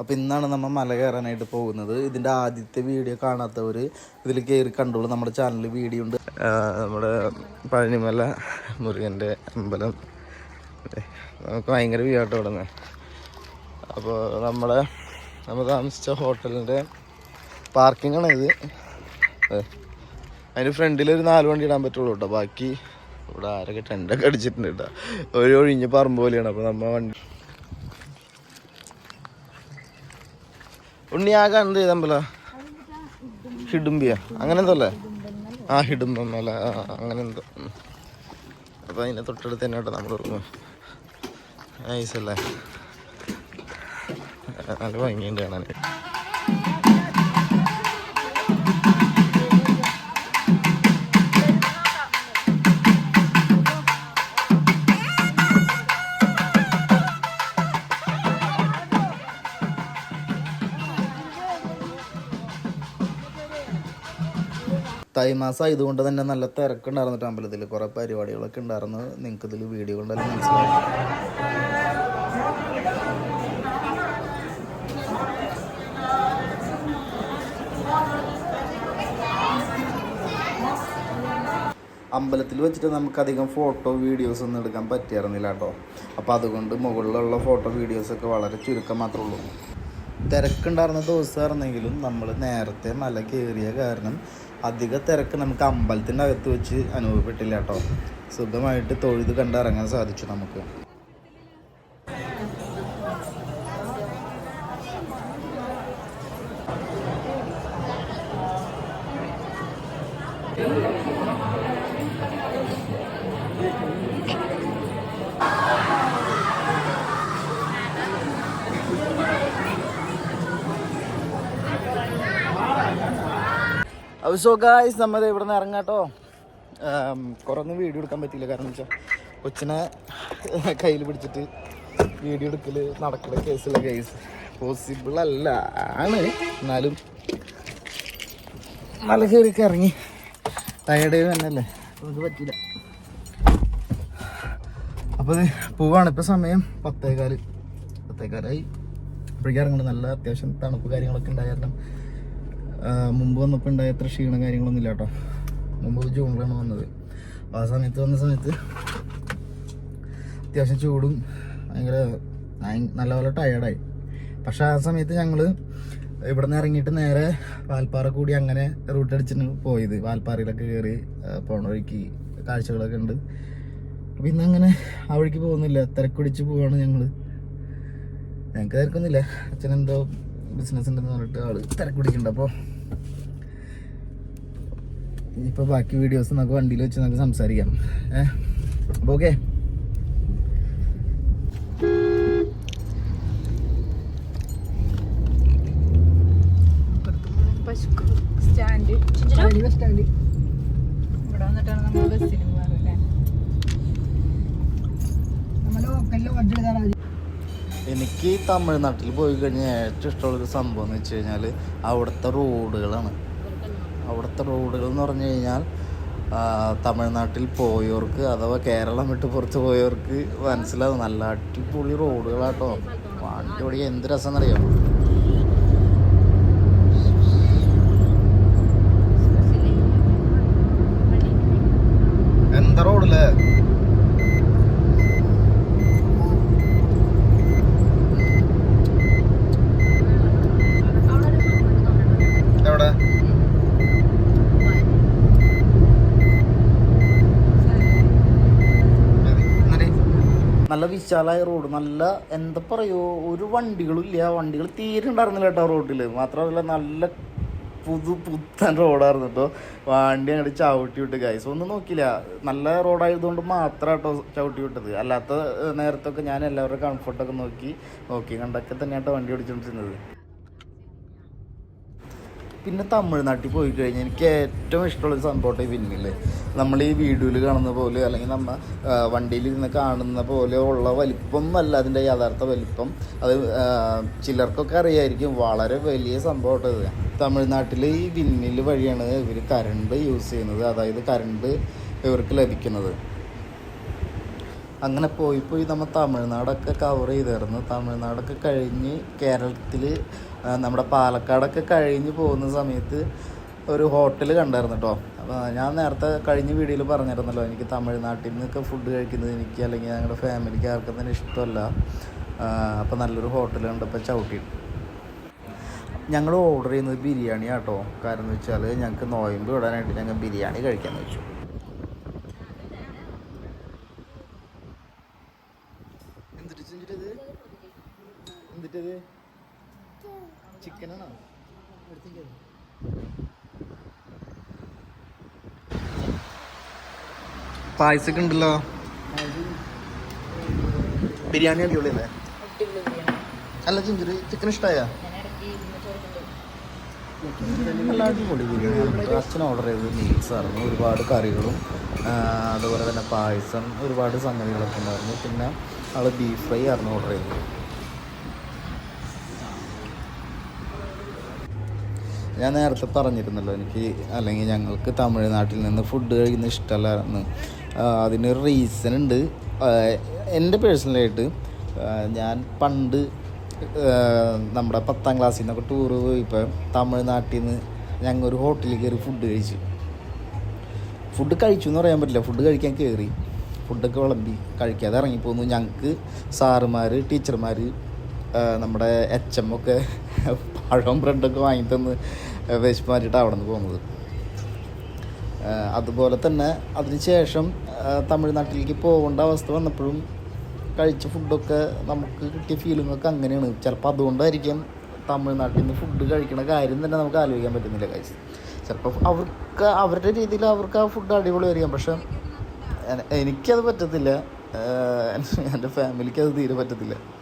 അപ്പോൾ ഇന്നാണ് നമ്മൾ മല കയറാനായിട്ട് പോകുന്നത്. ഇതിന്റെ ആദ്യത്തെ വീഡിയോ കാണാത്തവർ ഇതിൽ കയറി കണ്ടോളൂ. നമ്മുടെ ചാനലിൽ വീഡിയോ ഉണ്ട്. നമ്മുടെ പഴനിമല മുരുകന്റെ അമ്പലം. നമുക്ക് ഭയങ്കര വ്യൂ ആയിട്ട് തുടങ്ങി അപ്പോൾ നമ്മളെ നമ്മൾ താമസിച്ച ഹോട്ടലിന്റെ ആണ് ഇത്. അതെ. അതിന് ഫ്രണ്ടിൽ ഒരു നാല് വണ്ടി ഇടാൻ പറ്റുള്ളൂ കേട്ടോ ബാക്കി ഇവിടെ ആരൊക്കെ ടെന്റൊക്കെ അടിച്ചിട്ടുണ്ട് കേട്ടോ ഒരു ഒഴിഞ്ഞ് പറമ്പ് പോലെയാണ്. അപ്പോൾ നമ്മൾ വണ്ടി ഉണ്ണിയാകാൻ എന്ത് ചെയ്തമ്പല ഹിഡുംബിയ. അങ്ങനെ എന്തോ അല്ലേ? ആ ഹിഡുംബം അല്ല? അങ്ങനെ എന്തോ. അപ്പൊ അതിന്റെ തൊട്ടടുത്ത് തന്നെ കേട്ടോ നമ്മുടെ റൂം നൈസല്ലേ നല്ല ഭംഗിയുണ്ട് കാണാൻ. തൈമാസം ആയതുകൊണ്ട് തന്നെ നല്ല തിരക്കുണ്ടായിരുന്നു അമ്പലത്തിൽ കുറേ പരിപാടികളൊക്കെ ഉണ്ടായിരുന്നു. നിങ്ങൾക്ക് ഇതിൽ വീഡിയോ കണ്ടാലും മനസ്സിലായി അമ്പലത്തിൽ വെച്ചിട്ട് നമുക്ക് അധികം ഫോട്ടോ വീഡിയോസ് ഒന്നും എടുക്കാൻ പറ്റിയിരുന്നില്ല കേട്ടോ. അപ്പോൾ അതുകൊണ്ട് മുകളിലുള്ള ഫോട്ടോ വീഡിയോസൊക്കെ വളരെ ചുരുക്കം മാത്രമേ ഉള്ളൂ. തിരക്കുണ്ടായിരുന്ന ദിവസമായിരുന്നെങ്കിലും നമ്മൾ നേരത്തെ മല കയറിയ കാരണം അധിക തിരക്ക് നമുക്ക് അമ്പലത്തിന്റെ അകത്ത് വെച്ച് അനുഭവപ്പെട്ടില്ല കേട്ടോ. സുഖമായിട്ട് തൊഴുത് കണ്ടിറങ്ങാൻ സാധിച്ചു നമുക്ക്. അപ്പോൾ സോ ഗായ്സ് നമ്മൾ ഇവിടെ നിന്ന് ഇറങ്ങാട്ടോ. കുറേ ഒന്നും വീഡിയോ എടുക്കാൻ പറ്റിയില്ല. കാരണം വെച്ചാൽ കൊച്ചിനെ കയ്യിൽ പിടിച്ചിട്ട് വീഡിയോ എടുക്കൽ നടക്കുന്ന കേസുള്ള കേസ് പോസിബിൾ അല്ല. ആണ്. എന്നാലും മല കയറിയൊക്കെ ഇറങ്ങി. ടയർഡ് തന്നെയല്ലേ നമുക്ക് പറ്റില്ല അപ്പോൾ പോവാണ്. ഇപ്പോൾ സമയം പത്തേകാൽ. പത്തേകാലായി. ഇപ്പോഴേക്കും ഇറങ്ങണം നല്ല അത്യാവശ്യം തണുപ്പ് കാര്യങ്ങളൊക്കെ ഉണ്ടായ കാരണം ആ, മുമ്പ് വന്നപ്പോൾ ഉണ്ടായ അത്ര ക്ഷീണം കാര്യങ്ങളൊന്നും ഇല്ല കേട്ടോ മുമ്പ് ജൂണിലാണ് വന്നത്. ആ സമയത്ത് വന്ന സമയത്ത് അത്യാവശ്യം ചൂടും ഭയങ്കര ഭയ- നല്ലപോലെ ടയേർഡായി പക്ഷെ ആ സമയത്ത് ഞങ്ങൾ ഇവിടെ നിന്ന് ഇറങ്ങിയിട്ട് നേരെ വാൽപ്പാറ കൂടി അങ്ങനെ റൂട്ട് അടിച്ചിട്ട് പോയത്. വാൽപ്പാറയിലൊക്കെ കയറി പോണ വഴിക്ക് കാഴ്ചകളൊക്കെ ഉണ്ട്. അപ്പം ഇന്നങ്ങനെ ആ വഴിക്ക് പോകുന്നില്ല. തിരക്കുടിച്ച് പോവാണ് ഞങ്ങൾ ഞങ്ങൾക്ക് തിരക്കൊന്നുമില്ല. അച്ഛനെന്തോ ബിസിനസ് ഉണ്ടെന്ന് പറഞ്ഞിട്ട് ആൾ തിരക്കുടിക്കുന്നുണ്ട് അപ്പോൾ ഇനിയിപ്പോൾ ബാക്കി വീഡിയോസ് നമുക്ക് വണ്ടിയിൽ വെച്ച് നമുക്ക് സംസാരിക്കാം. ഏഹ് അപ്പോൾ ഓക്കെ സ്റ്റാൻഡ്. സ്റ്റാൻഡ് ഇവിടെ വന്നിട്ടാണ് നമ്മൾ ബസ്സിന് പോകാറല്ലേ നമ്മൾ ലോക്കലിൽ വണ്ടി എനിക്ക് തമിഴ്നാട്ടിൽ പോയി കഴിഞ്ഞാൽ ഏറ്റവും ഇഷ്ടമുള്ളൊരു സംഭവം എന്ന് വെച്ച് കഴിഞ്ഞാൽ അവിടുത്തെ റോഡുകളാണ്. അവിടുത്തെ റോഡുകൾ എന്ന് പറഞ്ഞു കഴിഞ്ഞാൽ തമിഴ്നാട്ടിൽ പോയവർക്ക് അഥവാ കേരളം വിട്ട് പുറത്ത് പോയവർക്ക് മനസ്സിലാവും നല്ല അടിപൊളി റോഡുകളാട്ടോ. വണ്ടി ഓടിക്കാൻ എന്ത് രസമെന്നറിയാം? നല്ല വിശാലമായ റോഡ്. നല്ല എന്താ പറയോ ഒരു വണ്ടികളും ഇല്ല. വണ്ടികൾ തീരെ ഉണ്ടായിരുന്നില്ല കേട്ടോ റോഡിൽ മാത്രമല്ല നല്ല പുതു പുത്തൻ റോഡായിരുന്നു കേട്ടോ. വണ്ടി അങ്ങോട്ട് ചവിട്ടി വിട്ട്. ഗൈസ് ഒന്നും നോക്കില്ല നല്ല റോഡായതുകൊണ്ട് മാത്രം കേട്ടോ ചവിട്ടി വിട്ടത്. അല്ലാത്ത നേരത്തൊക്കെ ഞാൻ എല്ലാവരുടെ കംഫർട്ടൊക്കെ നോക്കി നോക്കി കണ്ടൊക്കെ തന്നെയാട്ടോ വണ്ടി ഓടിച്ചുകൊണ്ടിരുന്നത് പിന്നെ തമിഴ്നാട്ടിൽ പോയി കഴിഞ്ഞാൽ എനിക്ക് ഏറ്റവും ഇഷ്ടമുള്ളൊരു സംഭവമായിട്ട് ഈ വിന്നിൽ നമ്മൾ ഈ വീഡിയോയിൽ കാണുന്ന പോലെ അല്ലെങ്കിൽ നമ്മൾ വണ്ടിയിൽ ഇരുന്ന് കാണുന്ന പോലെ ഉള്ള വലിപ്പം അല്ല അതിന്റെ യഥാർത്ഥ വലിപ്പം. അത് ചിലർക്കൊക്കെ അറിയായിരിക്കും. വളരെ വലിയ സംഭവം ഇത്. തമിഴ്നാട്ടിൽ ഈ വിന്നിൽ വഴിയാണ് ഇവർ കറണ്ട് യൂസ് ചെയ്യുന്നത്. അതായത് കറണ്ട് ഇവർക്ക് ലഭിക്കുന്നത്. അങ്ങനെ പോയി പോയി നമ്മൾ തമിഴ്നാടൊക്കെ കവർ ചെയ്തായിരുന്നു തമിഴ്നാടൊക്കെ കഴിഞ്ഞ് കേരളത്തിൽ നമ്മുടെ പാലക്കാടൊക്കെ കഴിഞ്ഞ് പോകുന്ന സമയത്ത് ഒരു ഹോട്ടൽ കണ്ടായിരുന്നു കേട്ടോ അപ്പോൾ ഞാൻ നേരത്തെ കഴിഞ്ഞ വീഡിയോയിൽ പറഞ്ഞിരുന്നല്ലോ എനിക്ക് തമിഴ്നാട്ടിൽ നിന്നൊക്കെ ഫുഡ് കഴിക്കുന്നത് എനിക്ക് അല്ലെങ്കിൽ ഞങ്ങളുടെ ഫാമിലിക്ക് ആർക്കും തന്നെ ഇഷ്ടമല്ല. അപ്പോൾ നല്ലൊരു ഹോട്ടൽ കണ്ടപ്പോൾ ചവിട്ടി. ഞങ്ങൾ ഓർഡർ ചെയ്യുന്നത് ബിരിയാണി ആട്ടോ കാരണം എന്ന് വെച്ചാൽ ഞങ്ങൾക്ക് നോയമ്പ് വിടാനായിട്ട് ഞങ്ങൾ ബിരിയാണി കഴിക്കാമെന്ന് വെച്ചു. ചിക്കനാണോ? പായസൊക്കെ ഉണ്ടല്ലോ. ബിരിയാണി അടിപൊളിയല്ലേ? അല്ല ചിഞ്ചിരി ചിക്കൻ ഇഷ്ടമായ നല്ല അടിപൊളി ബിരിയാണി. അച്ഛൻ ഓർഡർ ചെയ്തത് മീൽസ് ആയിരുന്നു ഒരുപാട് കറികളും അതുപോലെ തന്നെ പായസം ഒരുപാട് സംഗതികളൊക്കെ ഉണ്ടായിരുന്നു. പിന്നെ ആൾ ബീഫ് ഫ്രൈ ആയിരുന്നു ഓർഡർ ചെയ്തത്. ഞാൻ നേരത്തെ പറഞ്ഞിരുന്നല്ലോ എനിക്ക് അല്ലെങ്കിൽ ഞങ്ങൾക്ക് തമിഴ്നാട്ടിൽ നിന്ന് ഫുഡ് കഴിക്കുന്ന ഇഷ്ടമല്ലായിരുന്നു അതിനൊരു റീസൺ ഉണ്ട്. എന്റെ പേഴ്സണലായിട്ട് ഞാൻ പണ്ട് നമ്മുടെ പത്താം ക്ലാസ്സിൽ നിന്നൊക്കെ ടൂറ് പോയിപ്പോൾ തമിഴ്നാട്ടിൽ നിന്ന് ഞങ്ങൾ ഒരു ഹോട്ടലിൽ കയറി ഫുഡ് കഴിച്ചു. ഫുഡ് കഴിച്ചു എന്ന് പറയാൻ പറ്റില്ല. ഫുഡ് കഴിക്കാൻ കയറി. ഫുഡൊക്കെ വിളമ്പി. കഴിക്കാതെ ഇറങ്ങിപ്പോന്നു. ഞങ്ങൾക്ക് സാറുമാർ ടീച്ചർമാർ നമ്മുടെ എച്ച് എം ഒക്കെ പഴവും ബ്രെഡൊക്കെ വാങ്ങി തന്ന് വിശപ്പ് മാറ്റിയിട്ട് അവിടെ നിന്ന് പോകുന്നത് അതുപോലെ തന്നെ അതിന് ശേഷം തമിഴ്നാട്ടിലേക്ക് പോകേണ്ട അവസ്ഥ വന്നപ്പോഴും കഴിച്ച ഫുഡൊക്കെ നമുക്ക് കിട്ടിയ ഫീലിങ്ങൊക്കെ അങ്ങനെയാണ്. ചിലപ്പോൾ അതുകൊണ്ടായിരിക്കും തമിഴ്നാട്ടിൽ നിന്ന് ഫുഡ് കഴിക്കുന്ന കാര്യം തന്നെ നമുക്ക് ആലോചിക്കാൻ പറ്റുന്നില്ല കാര്യം ചിലപ്പോൾ അവർക്ക് അവരുടെ രീതിയിൽ അവർക്ക് ആ ഫുഡ് അടിപൊളിയായിരിക്കാം. പക്ഷെ എന- എനിക്കത് പറ്റത്തില്ല. എന്റെ ഫാമിലിക്ക് അത് തീരെ പറ്റത്തില്ല.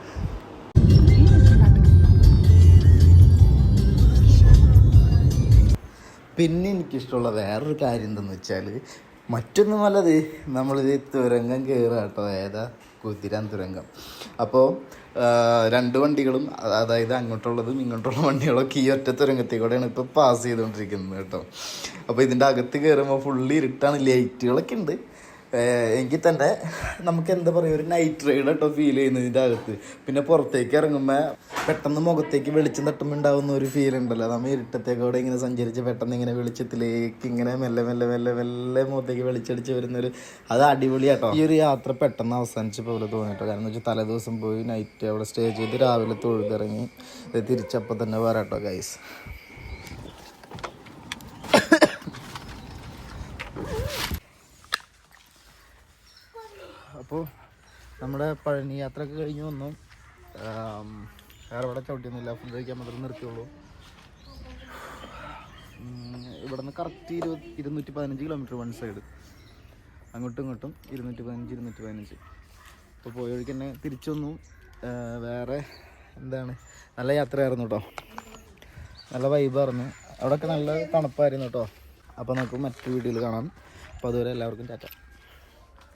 പിന്നെ എനിക്കിഷ്ടമുള്ള വേറൊരു കാര്യം എന്തെന്ന് വെച്ചാൽ മറ്റൊന്നുമല്ലത് നമ്മളിത് തുരങ്കം കയറുക കേട്ടോ. ഏതാ? കുതിരാൻ തുരങ്കം. അപ്പോൾ രണ്ട് വണ്ടികളും അതായത് അങ്ങോട്ടുള്ളതും ഇങ്ങോട്ടുള്ള വണ്ടികളൊക്കെ ഈ ഒറ്റ തുരങ്കത്തിൽ കൂടെയാണ് ഇപ്പോൾ പാസ് ചെയ്തുകൊണ്ടിരിക്കുന്നത് കേട്ടോ. അപ്പോൾ ഇതിന്റെ അകത്ത് കയറുമ്പോൾ ഫുള്ളി ഇരുട്ടാണ്. ലൈറ്റുകളൊക്കെ ഉണ്ട്. എങ്കിൽ തന്നെ നമുക്ക് എന്താ പറയുക ഒരു നൈറ്റ് റൈഡ് കേട്ടോ ഫീൽ ചെയ്യുന്നത് ഇതിന്റെ അകത്ത്. പിന്നെ പുറത്തേക്ക് ഇറങ്ങുമ്പോൾ പെട്ടെന്ന് മുഖത്തേക്ക് വെളിച്ചം തട്ടുമ്പോൾ ഉണ്ടാവുന്ന ഒരു ഫീൽ ഉണ്ടല്ലോ. നമ്മൾ ഇരുട്ടത്തേക്കൂടെ ഇങ്ങനെ സഞ്ചരിച്ച് പെട്ടെന്ന് ഇങ്ങനെ വെളിച്ചത്തിലേക്ക് ഇങ്ങനെ മെല്ലെ മെല്ലെ മെല്ലെ മെല്ലെ മുഖത്തേക്ക് വെളിച്ചടിച്ച് വരുന്നൊരു അത് അടിപൊളിയാട്ടോ. ഈ ഒരു യാത്ര പെട്ടെന്ന് അവസാനിച്ച പോലെ തോന്നിട്ടോ. കാരണം വെച്ചാൽ തലേദിവസം പോയി നൈറ്റ് അവിടെ സ്റ്റേ ചെയ്ത് രാവിലെ തൊഴുതിറങ്ങി. തിരിച്ചപ്പോൾ തന്നെ വരാട്ടോ ഗൈസ് അപ്പോൾ നമ്മുടെ പഴനി യാത്രയൊക്കെ കഴിഞ്ഞ് വന്നു. വേറെ ഇവിടെ ചവിട്ടിയൊന്നുമില്ല. ഫുഡ് കഴിക്കാൻ മാത്രം നിർത്തിയുള്ളൂ. ഇവിടെ നിന്ന് കറക്റ്റ് ഇരുപത് ഇരുന്നൂറ്റി പതിനഞ്ച് കിലോമീറ്റർ വൺ സൈഡ് അങ്ങോട്ടും ഇങ്ങോട്ടും ഇരുന്നൂറ്റി പതിനഞ്ച് ഇരുന്നൂറ്റി പതിനഞ്ച് അപ്പോൾ പോയ വഴിക്ക് തന്നെ തിരിച്ചു വന്നു. വേറെ എന്താണ്? നല്ല യാത്രയായിരുന്നു കേട്ടോ. നല്ല വൈബായിരുന്നു അവിടെയൊക്കെ നല്ല തണുപ്പായിരുന്നു കേട്ടോ. അപ്പോൾ നമുക്ക് മറ്റു വീഡിയോയിൽ കാണാം. അപ്പോൾ അതുവരെ എല്ലാവർക്കും ടാറ്റ.